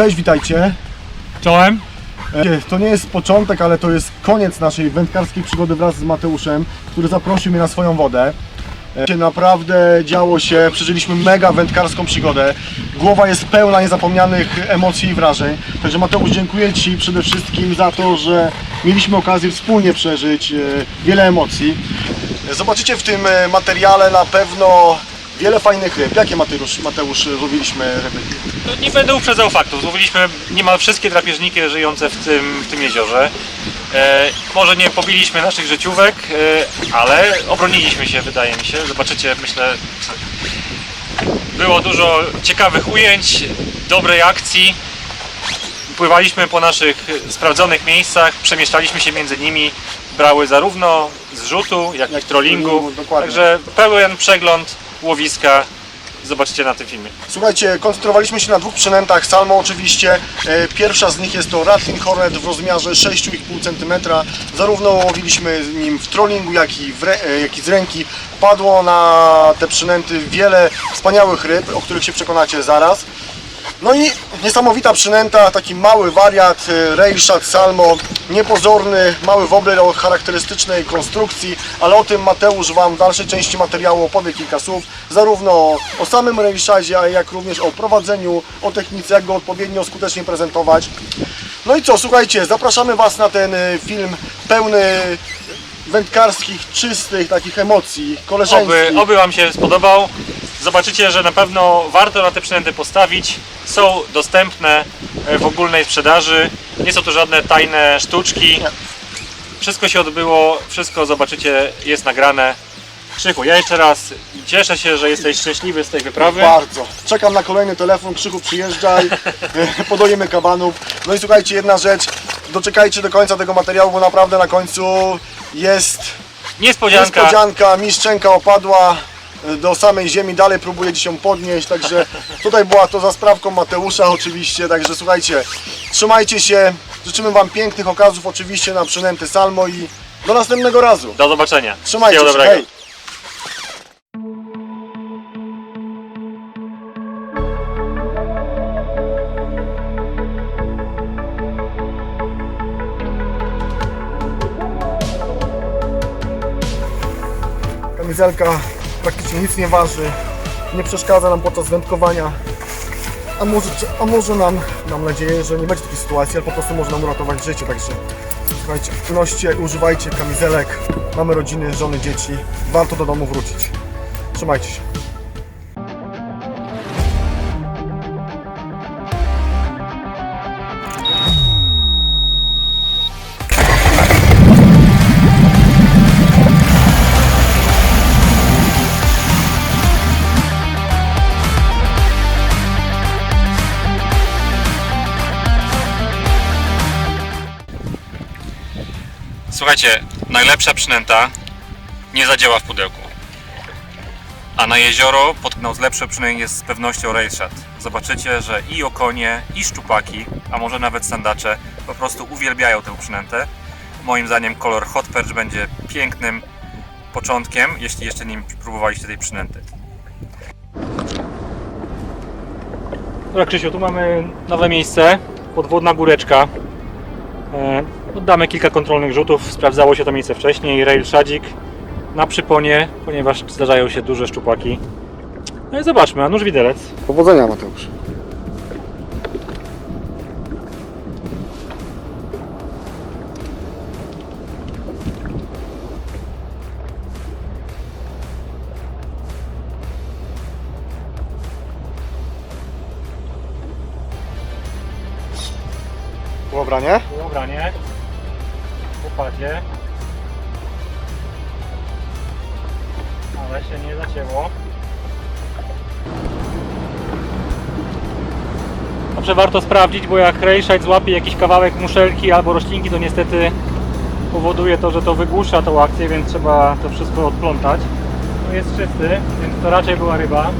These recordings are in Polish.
Cześć, witajcie. Czołem. E, To nie jest początek, ale to jest koniec naszej wędkarskiej przygody wraz z Mateuszem, który zaprosił mnie na swoją wodę. E, Naprawdę działo się, przeżyliśmy mega wędkarską przygodę. Głowa jest pełna niezapomnianych emocji i wrażeń. Także Mateusz, dziękuję Ci przede wszystkim za to, że mieliśmy okazję wspólnie przeżyć e, wiele emocji. Zobaczycie w tym materiale na pewno wiele fajnych ryb. Jakie Mateusz, Mateusz złowiliśmy ryby? No, nie będę uprzedzał faktów. Złowiliśmy niemal wszystkie drapieżniki żyjące w tym, w tym jeziorze. E, może nie pobiliśmy naszych życiówek, e, ale obroniliśmy się, wydaje mi się. Zobaczycie, myślę, było dużo ciekawych ujęć, dobrej akcji. Pływaliśmy po naszych sprawdzonych miejscach, przemieszczaliśmy się między nimi. Brały zarówno z rzutu, jak, Jak i trollingu. trollingu, dokładnie. Także pełen przegląd łowiska. Zobaczycie na tym filmie. Słuchajcie, koncentrowaliśmy się na dwóch przynętach Salmo oczywiście. E, Pierwsza z nich jest to Rattling Hornet w rozmiarze 6,5 cm. Zarówno łowiliśmy nim w trollingu, jak i, w e, jak i z ręki. Padło na te przynęty wiele wspaniałych ryb, o których się przekonacie zaraz. No i niesamowita przynęta, taki mały wariat, e, Railshot Salmo, niepozorny, mały wobler o charakterystycznej konstrukcji, ale o tym Mateusz Wam w dalszej części materiału opowie kilka słów, zarówno o, samym Railshocie, jak również o prowadzeniu, o technice, jak go odpowiednio skutecznie prezentować. No i co, słuchajcie, zapraszamy Was na ten e, film pełny wędkarskich, czystych takich emocji, koleżeńskich. Oby, oby Wam się spodobał. Zobaczycie, że na pewno warto na te przynęty postawić. Są dostępne e, w ogólnej sprzedaży. Nie są to żadne tajne sztuczki. Nie. Wszystko się odbyło, wszystko zobaczycie, jest nagrane. Krzychu, ja jeszcze raz cieszę się, że jesteś szczęśliwy z tej wyprawy. Bardzo. Czekam na kolejny telefon, Krzychu przyjeżdżaj, podojemy kabanów. No i słuchajcie, jedna rzecz, doczekajcie do końca tego materiału, bo naprawdę na końcu jest Niespodzianka. niespodzianka, miszczenka opadła e, do samej ziemi, dalej próbuje się podnieść, także tutaj była to za sprawką Mateusza oczywiście, także słuchajcie, trzymajcie się, życzymy Wam pięknych okazów oczywiście na przynęty Salmo i do następnego razu. Do zobaczenia. Trzymajcie się, Wszystkiego dobrego. hej! Kamizelka praktycznie nic nie waży, nie przeszkadza nam podczas wędkowania. A może, a może nam, mam nadzieję, że nie będzie takiej sytuacji, ale po prostu może nam uratować życie, także słuchajcie, noście, używajcie kamizelek, mamy rodziny, żony, dzieci, warto do domu wrócić. Trzymajcie się. Słuchajcie, najlepsza przynęta nie zadziała w pudełku. A na jezioro potknął z przynęty jest z pewnością Railshot. Zobaczycie, że i okonie, i szczupaki, a może nawet sandacze po prostu uwielbiają tę przynętę. Moim zdaniem kolor Hot Perch będzie pięknym początkiem, jeśli jeszcze nim próbowaliście tej przynęty. Dobra Krzysiu, tu mamy nowe miejsce, podwodna góreczka. Oddamy kilka kontrolnych rzutów. Sprawdzało się to miejsce wcześniej. Rail Shadzik na przyponie, ponieważ zdarzają się duże szczupaki. No i zobaczmy, a nóż widelec. Powodzenia Mateusz. Dobra, nie? Dobra, nie? Ale się nie zacięło. Dobrze, warto sprawdzić, bo jak rejszajt złapie jakiś kawałek muszelki albo roślinki, to niestety powoduje to, że to wygłusza tą akcję, więc trzeba to wszystko odplątać. No jest czysty, więc to raczej była ryba.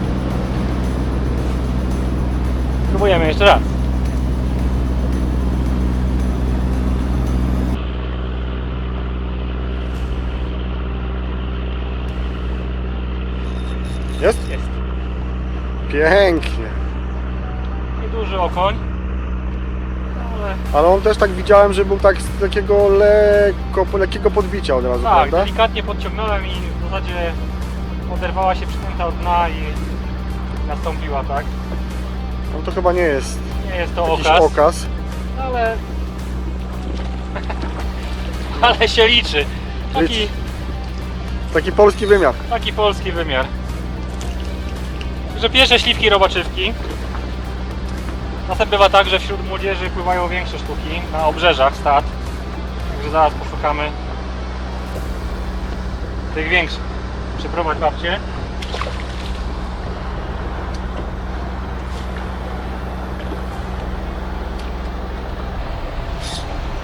Spróbujemy jeszcze raz. Jest? Jest. Pięknie. Nieduży okoń. ale Ale on też tak widziałem, że był tak z takiego lekko, lekkiego podbicia od razu, tak, prawda? delikatnie podciągnąłem i w zasadzie oderwała się przynęta od dna i nastąpiła, tak? No to chyba nie jest Nie jest to okaz, okaz. ale... ale się liczy. Taki, Liczy. Taki polski wymiar. taki polski wymiar. Że pierwsze śliwki robaczywki. Czasem bywa tak, że wśród młodzieży pływają większe sztuki na obrzeżach stad. Także zaraz poszukamy tych większych. Przeprowadź babcię.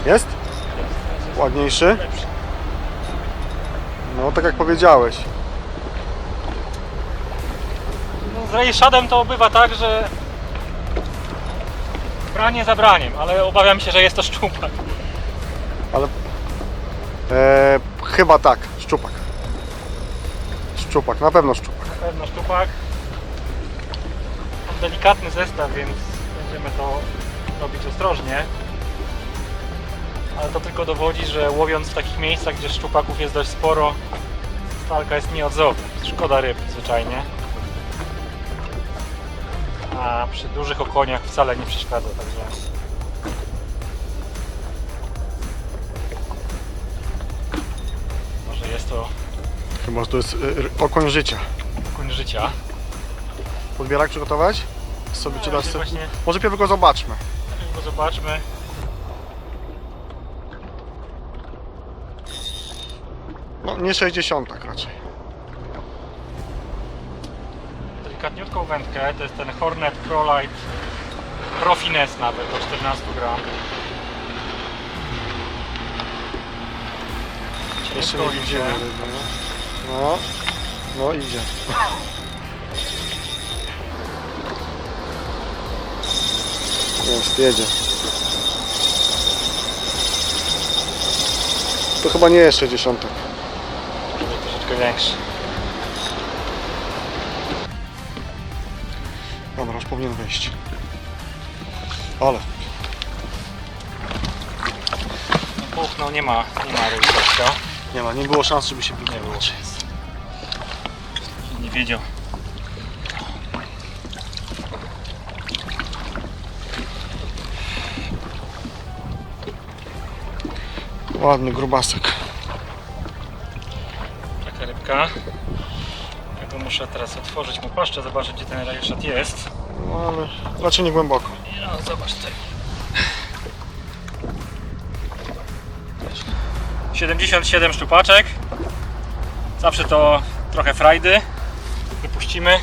Jest? Ładniejszy? No tak jak powiedziałeś. No, z Rejszadem to bywa tak, że branie za braniem, ale obawiam się, że jest to szczupak. Ale e, chyba tak, szczupak. Szczupak, na pewno szczupak. Na pewno szczupak. Mam delikatny zestaw, więc będziemy to robić ostrożnie. Ale to tylko dowodzi, że łowiąc w takich miejscach, gdzie szczupaków jest dość sporo, stalka jest nieodzowna. Szkoda ryb zwyczajnie. A przy dużych okoniach wcale nie przeszkadza, także może jest to Chyba, że to jest e, okoń życia. koń życia. Podbierak przygotować? Sobie czy dasz właśnie- sobie? właśnie Może pierw go zobaczmy. najpierw go zobaczmy. No nie 60 raczej. Delikatniutką wędkę, to jest ten Hornet ProLight Pro Finesse nawet do 14 gram. Jeszcze nie idzie. widzimy ryby. No, no, no idzie. Jest, jedzie. To chyba nie jest 60. Może być troszeczkę większy. Powinien wyjść. Ale, No, Puchnął, nie ma, nie ma rejestowska. nie ma, nie było szans, żeby się Nie było. Nie wiedział. Ładny grubasek. Taka rybka. Muszę teraz otworzyć mu paszczę, zobaczyć gdzie ten rejeszat jest. No ale raczej nie głęboko. No zobacz tutaj. 77 szczupaczek. Zawsze to trochę frajdy. Wypuścimy.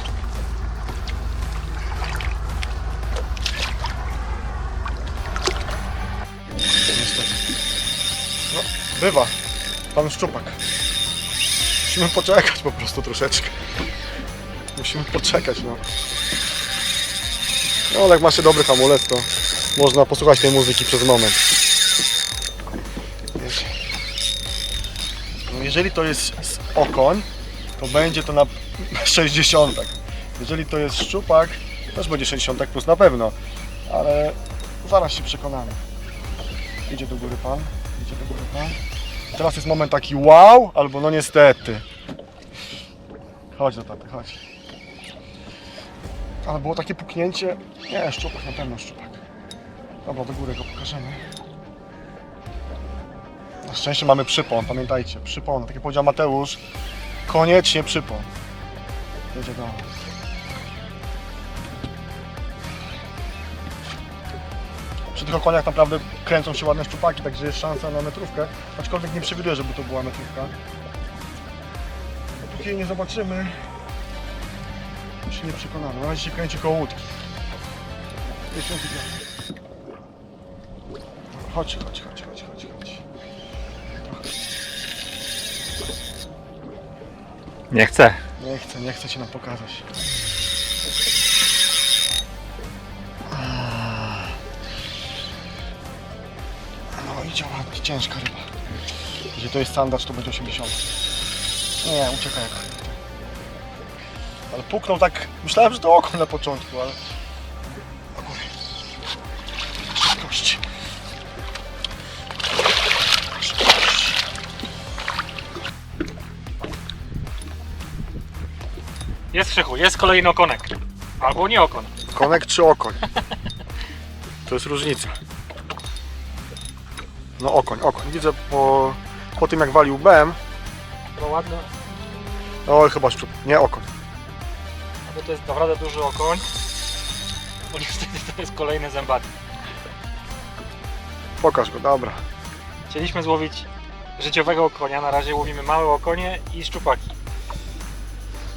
Niestety. No, bywa. Pan szczupak. Musimy poczekać po prostu troszeczkę. Musimy poczekać, no. No jak ma się dobry hamulec, to można posłuchać tej muzyki przez moment. No jeżeli to jest okoń, to będzie to na 60. Jeżeli to jest szczupak, też będzie 60 plus na pewno. Ale zaraz się przekonamy. Idzie do góry pan, idzie do góry pan. Teraz jest moment taki wow, albo no niestety. Chodź do taty, chodź. Ale było takie puknięcie. Nie, szczupak, na pewno szczupak. Dobra, do góry go pokażemy. Na szczęście mamy przypon, pamiętajcie, przypon. Tak jak powiedział Mateusz, koniecznie przypon. Jedzie do. Przy tych okoniach naprawdę kręcą się ładne szczupaki, także jest szansa na metrówkę. Aczkolwiek nie przewiduję, żeby to była metrówka. Dopóki jej nie zobaczymy, się nie przekonamy. Na razie się kręci koło łódki. Chodź, chodź, chodź, chodź, chodź, chodź. Nie chcę. Nie chcę, nie chcę Ci nam pokazać. No idzie ładnie, ciężka ryba. Jeżeli to jest sandacz, to będzie 80. Nie, uciekaj. Ale puknął tak, myślałem, że to oko na początku, ale... O kurde. Jest Krzychu, jest kolejny okonek. Albo nie okon. Konek czy okoń? To jest różnica. No okoń, okoń. Widzę po, po tym jak walił BM. To ładne. Oj, chyba szczup. Nie okoń to jest naprawdę duży okoń. Bo niestety to jest kolejny zębaty. Pokaż go, dobra. Chcieliśmy złowić życiowego okonia, na razie łowimy małe okonie i szczupaki.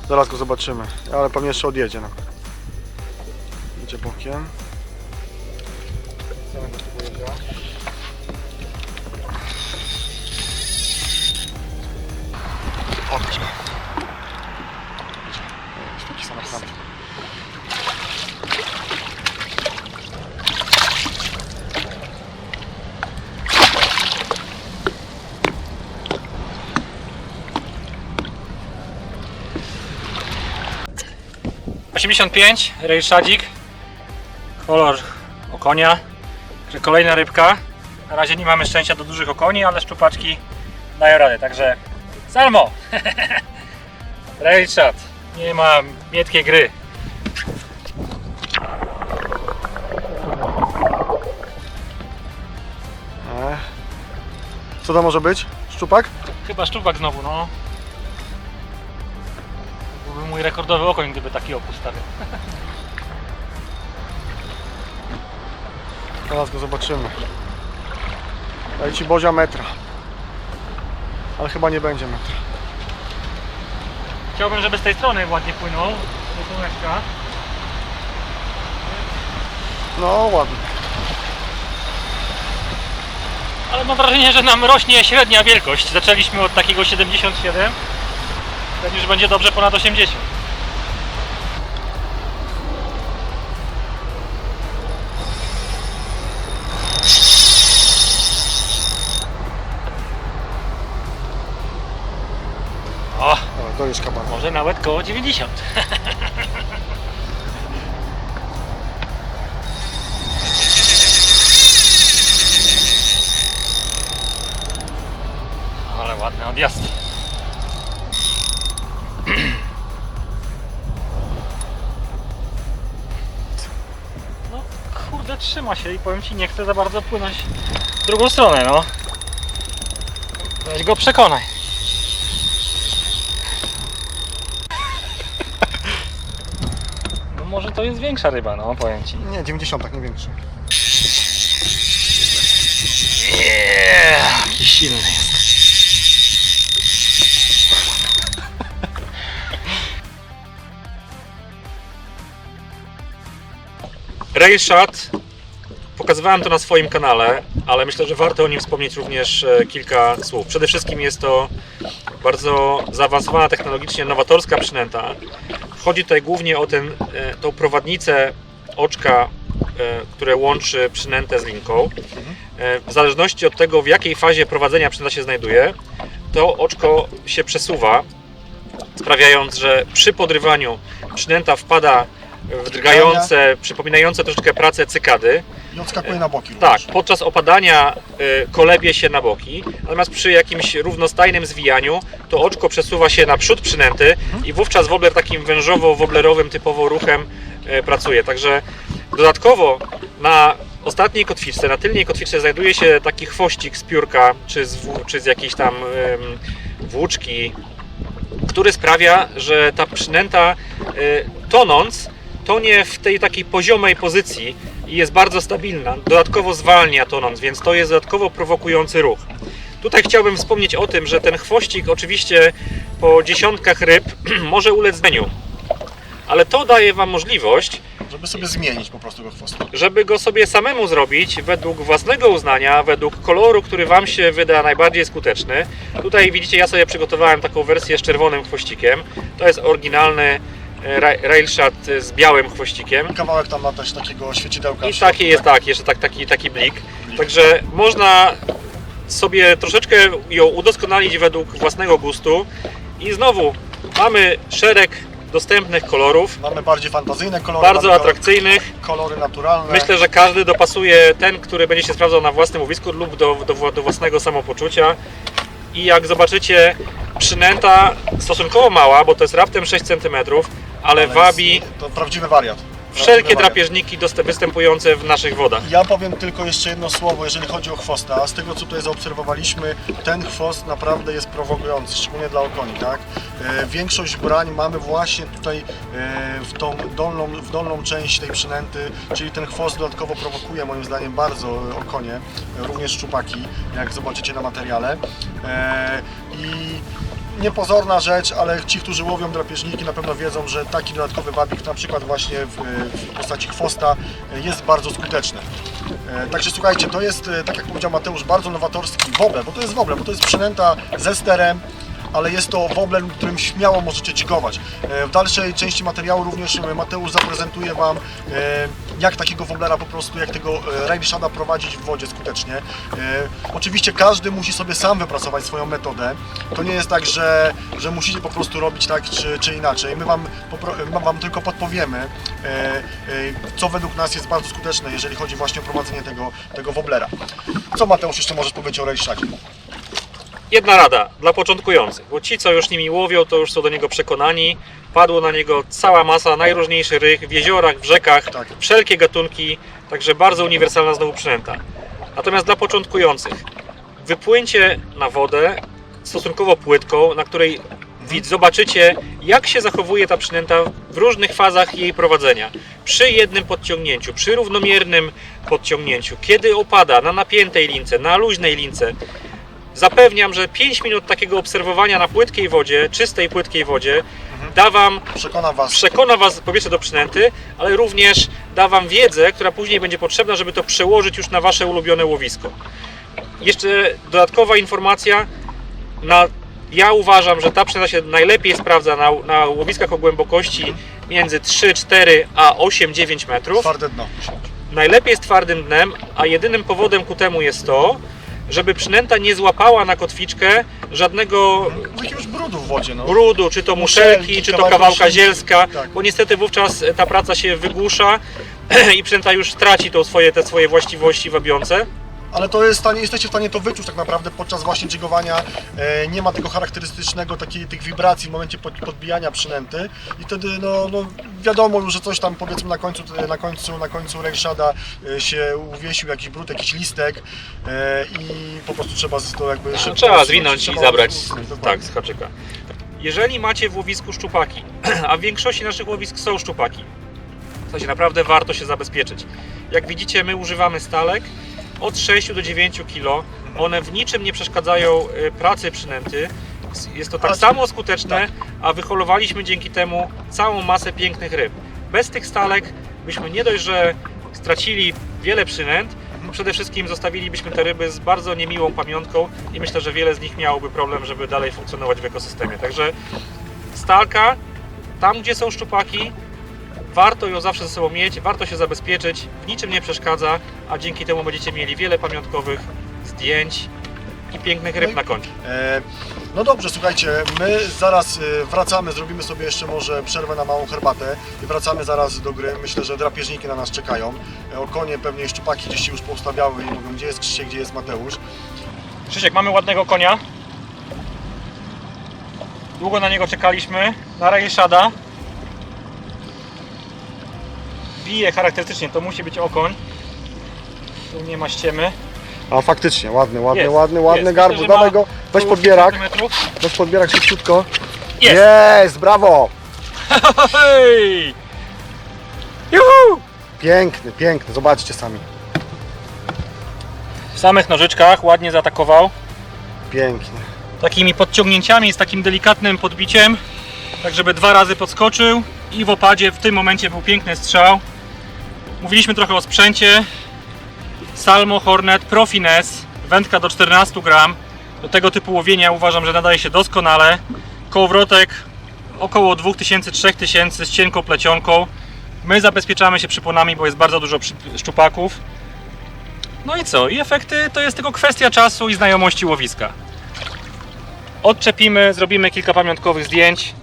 Zaraz go zobaczymy, ale pewnie jeszcze odjedzie. No. Idzie bokiem. 85, rejszadzik, kolor okonia, kolejna rybka. Na razie nie mamy szczęścia do dużych okoni, ale szczupaczki dają radę, także Salmo! Rejszad, nie ma mietkiej gry. E. Co to może być? Szczupak? Chyba szczupak znowu, no. Mój rekordowy okoń, gdyby taki opus stawiał. Teraz go zobaczymy. Daj ci Bozia metra. Ale chyba nie będzie metra. Chciałbym, żeby z tej strony ładnie płynął. Do słoneczka. No ładnie. Ale mam wrażenie, że nam rośnie średnia wielkość. Zaczęliśmy od takiego 77. Pewnie, że będzie dobrze ponad 80. O, Dobra, to jest kaban. może nawet koło 90. Ale ładny odjazd. No kurde trzyma się i powiem ci nie chcę za bardzo płynąć w drugą stronę no. Weź go przekonaj. No może to jest większa ryba, no powiem ci. Nie, 90 tak nie większy. Yeah, jaki silny jest. Ray Shot. Pokazywałem to na swoim kanale, ale myślę, że warto o nim wspomnieć również e, kilka słów. Przede wszystkim jest to bardzo zaawansowana technologicznie nowatorska przynęta. Chodzi tutaj głównie o ten, e, tą prowadnicę oczka, e, które łączy przynętę z linką. E, W zależności od tego, w jakiej fazie prowadzenia przynęta się znajduje, to oczko się przesuwa, sprawiając, że przy podrywaniu przynęta wpada w drgające, przypominające troszeczkę pracę cykady. I odskakuje na boki Tak, podczas opadania y, kolebie się na boki, natomiast przy jakimś równostajnym zwijaniu to oczko przesuwa się na przód przynęty i wówczas wobler takim wężowo-woblerowym typowo ruchem y, pracuje. Także dodatkowo na ostatniej kotwiczce, na tylnej kotwiczce znajduje się taki chwościk z piórka czy z, czy z jakiejś tam włóczki, który sprawia, że ta przynęta y, tonąc tonie w tej takiej poziomej pozycji i jest bardzo stabilna. Dodatkowo zwalnia tonąc, więc to jest dodatkowo prowokujący ruch. Tutaj chciałbym wspomnieć o tym, że ten chwościk oczywiście po dziesiątkach ryb może ulec zmieniu. Ale to daje Wam możliwość, Żeby sobie zmienić po prostu go chwost. żeby go sobie samemu zrobić według własnego uznania, według koloru, który Wam się wyda najbardziej skuteczny. Tutaj widzicie, ja sobie przygotowałem taką wersję z czerwonym chwościkiem. To jest oryginalny railshot z białym chwościkiem. Kawałek tam ma też takiego świecidełka. I środku, taki jest tak, jeszcze tak, taki, taki blik. Także można sobie troszeczkę ją udoskonalić według własnego gustu. I znowu mamy szereg dostępnych kolorów, Mamy bardziej fantazyjne kolory. bardzo atrakcyjnych. Kolory naturalne. Myślę, że każdy dopasuje ten, który będzie się sprawdzał na własnym łowisku lub do, do, do własnego samopoczucia. I jak zobaczycie, przynęta stosunkowo mała, bo to jest raptem 6 cm, ale jest- wabi To prawdziwy wariat. wszelkie drapieżniki występujące w naszych wodach. Ja powiem tylko jeszcze jedno słowo, jeżeli chodzi o chwosta. Z tego co tutaj zaobserwowaliśmy, ten chwost naprawdę jest prowokujący, szczególnie dla okoni, tak? E, większość brań mamy właśnie tutaj e, w tą dolną, w dolną część tej przynęty, czyli ten chwost dodatkowo prowokuje moim zdaniem bardzo okonie, e, również szczupaki, jak zobaczycie na materiale. E, I niepozorna rzecz, ale ci, którzy łowią drapieżniki na pewno wiedzą, że taki dodatkowy wabik, na przykład właśnie w, w postaci chwosta, jest bardzo skuteczny. E, Także słuchajcie, to jest, e, tak jak powiedział Mateusz, bardzo nowatorski wobler, bo to jest wobler, bo to jest przynęta ze sterem, ale jest to wobler, którym śmiało możecie dźgować. E, W dalszej części materiału również e, Mateusz zaprezentuje Wam, e, jak takiego woblera po prostu, jak tego rail shada prowadzić w wodzie skutecznie. Oczywiście każdy musi sobie sam wypracować swoją metodę. To nie jest tak, że, że musicie po prostu robić tak czy, czy inaczej. My Wam, wam tylko podpowiemy, co według nas jest bardzo skuteczne, jeżeli chodzi właśnie o prowadzenie tego, tego woblera. Co Mateusz jeszcze możesz powiedzieć o rail shadzie? Jedna rada dla początkujących, bo ci, co już nimi łowią, to już są do niego przekonani. Padło na niego cała masa najróżniejszych rych w jeziorach, w rzekach, Tak. wszelkie gatunki, także bardzo uniwersalna znowu przynęta. Natomiast dla początkujących, wypłyńcie na wodę stosunkowo płytką, na której zobaczycie, jak się zachowuje ta przynęta w różnych fazach jej prowadzenia. Przy jednym podciągnięciu, przy równomiernym podciągnięciu, kiedy opada na napiętej lince, na luźnej lince, Zapewniam, że 5 minut takiego obserwowania na płytkiej wodzie, czystej płytkiej wodzie, da Wam, Przekonam Was. przekona Was po pierwsze do przynęty, ale również da Wam wiedzę, która później będzie potrzebna, żeby to przełożyć już na Wasze ulubione łowisko. Jeszcze dodatkowa informacja, na, ja uważam, że ta przynęta się najlepiej sprawdza na, na łowiskach o głębokości między 3, 4 a 8, 9 metrów Twarde dno. najlepiej z twardym dnem, a jedynym powodem ku temu jest to, żeby przynęta nie złapała na kotwiczkę żadnego Z jakiegoś brudu w wodzie, no. brudu, czy to muszelki, Muszelki, czy to kawałka zielska, tak. bo niestety wówczas ta praca się wygłusza i przynęta już traci to swoje, te swoje właściwości wabiące. Ale to jest w stanie, jesteście w stanie to wyczuć tak naprawdę podczas właśnie dźgowania. E, nie ma tego charakterystycznego, takiej, tych wibracji w momencie pod, podbijania przynęty i wtedy no, no wiadomo już, że coś tam powiedzmy na końcu, na końcu, na końcu rejszada e, się uwiesił jakiś brud, jakiś listek e, i po prostu trzeba z- to jakby szybko Trzeba zwinąć i zabrać usunąć, tak, z haczyka. Jeżeli macie w łowisku szczupaki, a w większości naszych łowisk są szczupaki, w sensie naprawdę warto się zabezpieczyć. Jak widzicie, my używamy stalek od 6 do 9 kg. One w niczym nie przeszkadzają y, pracy przynęty. Jest to tak samo skuteczne, a wyholowaliśmy dzięki temu całą masę pięknych ryb. Bez tych stalek byśmy nie dość, że stracili wiele przynęt, przede wszystkim zostawilibyśmy te ryby z bardzo niemiłą pamiątką i myślę, że wiele z nich miałoby problem, żeby dalej funkcjonować w ekosystemie. Także stalka, tam gdzie są szczupaki, warto ją zawsze ze sobą mieć, warto się zabezpieczyć, w niczym nie przeszkadza, a dzięki temu będziecie mieli wiele pamiątkowych zdjęć i pięknych ryb No i- na koncie. E, No dobrze, słuchajcie, my zaraz e, wracamy, zrobimy sobie jeszcze może przerwę na małą herbatę i wracamy zaraz do gry. Myślę, że drapieżniki na nas czekają. E, O konie pewnie szczupaki gdzieś się już poustawiały i mówią, gdzie jest Krzysiek, gdzie jest Mateusz. Krzysiek, mamy ładnego konia. Długo na niego czekaliśmy. Na Rejszada. Bije charakterystycznie, to musi być okoń. Tu nie ma ściemy. A faktycznie, ładny, ładny, Jest, ładny, ładny jest. Myślę, że Dawaj go, weź Około podbierak, 10 metrów. weź podbierak szybciutko. Jest! Jest, brawo! Hej! Juhu! Piękny, piękny, zobaczcie sami. W samych nożyczkach ładnie zaatakował. Pięknie. Takimi podciągnięciami, z takim delikatnym podbiciem. Tak, żeby dwa razy podskoczył. I w opadzie w tym momencie był piękny strzał. Mówiliśmy trochę o sprzęcie. Salmo Hornet Pro Finesse, wędka do 14 gram. Do tego typu łowienia uważam, że nadaje się doskonale. Kołowrotek około 2000-3000 z cienką plecionką. My zabezpieczamy się przyponami, bo jest bardzo dużo szczupaków. No i co? I efekty to jest tylko kwestia czasu i znajomości łowiska. Odczepimy, zrobimy kilka pamiątkowych zdjęć.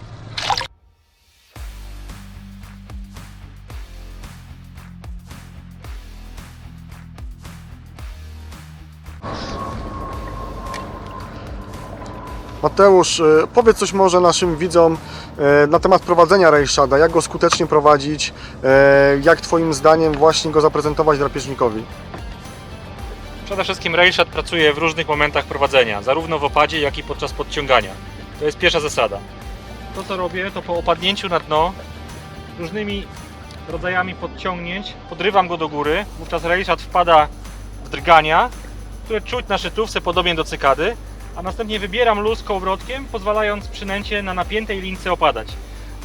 Mateusz, e, powiedz coś może naszym widzom e, na temat prowadzenia Rejszada, jak go skutecznie prowadzić, e, jak Twoim zdaniem właśnie go zaprezentować drapieżnikowi? Przede wszystkim Railshot pracuje w różnych momentach prowadzenia, zarówno w opadzie, jak i podczas podciągania. To jest pierwsza zasada. To co robię, to po opadnięciu na dno różnymi rodzajami podciągnięć podrywam go do góry, wówczas Railshot wpada w drgania, które czuć na szytówce podobnie do cykady, a następnie wybieram luz kołowrotkiem, pozwalając przynęcie na napiętej lince opadać.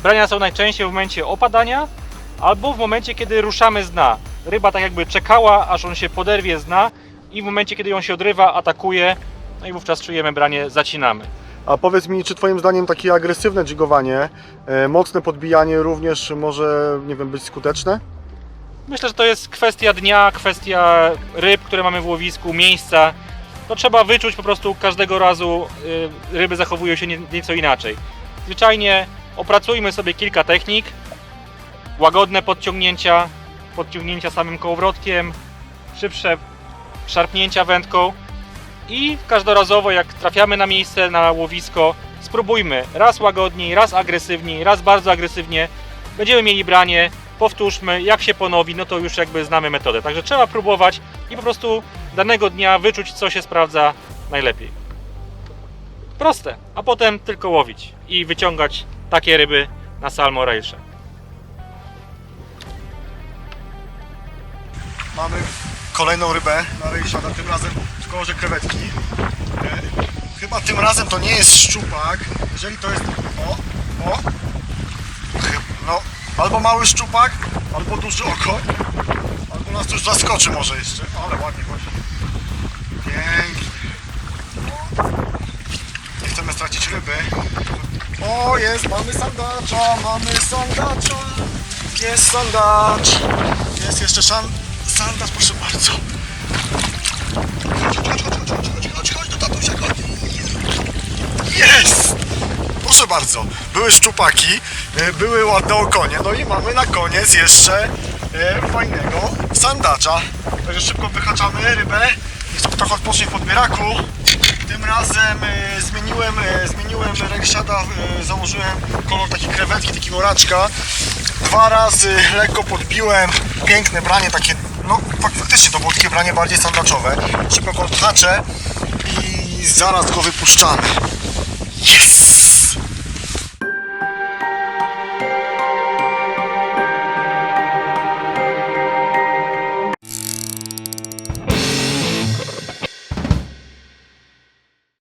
Brania są najczęściej w momencie opadania albo w momencie, kiedy ruszamy z dna. Ryba tak jakby czekała, aż on się poderwie z dna i w momencie, kiedy ją się odrywa, atakuje, no i wówczas czujemy branie, zacinamy. A powiedz mi, czy Twoim zdaniem takie agresywne jigowanie, e, mocne podbijanie również może, nie wiem, być skuteczne? Myślę, że to jest kwestia dnia, kwestia ryb, które mamy w łowisku, miejsca. To trzeba wyczuć po prostu każdego razu. y, Ryby zachowują się nie- nieco inaczej. Zwyczajnie opracujmy sobie kilka technik. Łagodne podciągnięcia, podciągnięcia samym kołowrotkiem, szybsze szarpnięcia wędką i każdorazowo jak trafiamy na miejsce, na łowisko, spróbujmy raz łagodniej, raz agresywniej, raz bardzo agresywnie. Będziemy mieli branie, powtórzmy, jak się ponowi, no to już jakby znamy metodę. Także trzeba próbować i po prostu danego dnia wyczuć, co się sprawdza najlepiej. Proste, a potem tylko łowić i wyciągać takie ryby na salmo railsze. Mamy kolejną rybę na Rejszada, tym razem w kolorze krewetki. E, Chyba tym razem to nie jest szczupak, jeżeli to jest... O, o. No, albo mały szczupak, albo duży oko, albo nas już zaskoczy może jeszcze. Ale ładnie chodzi. Pięknie. Nie chcemy stracić ryby. O, jest, mamy sandacza, mamy sandacza. Jest sandacz. Jest jeszcze szan... sandacz, proszę bardzo. Chodź, chodź, chodź, chodź, chodź, Proszę bardzo, były szczupaki, e, były ładne okonie, no i mamy na koniec jeszcze e, fajnego sandacza. Także szybko wyhaczamy rybę, jeszcze trochę odpocznie w podbieraku. Tym razem e, zmieniłem, zmieniłem rększada, e, założyłem kolor takiej krewetki, takiego raczka. Dwa razy lekko podbiłem, piękne branie takie, no fak- faktycznie to było takie branie bardziej sandaczowe. Szybko go odhaczę i zaraz go wypuszczamy.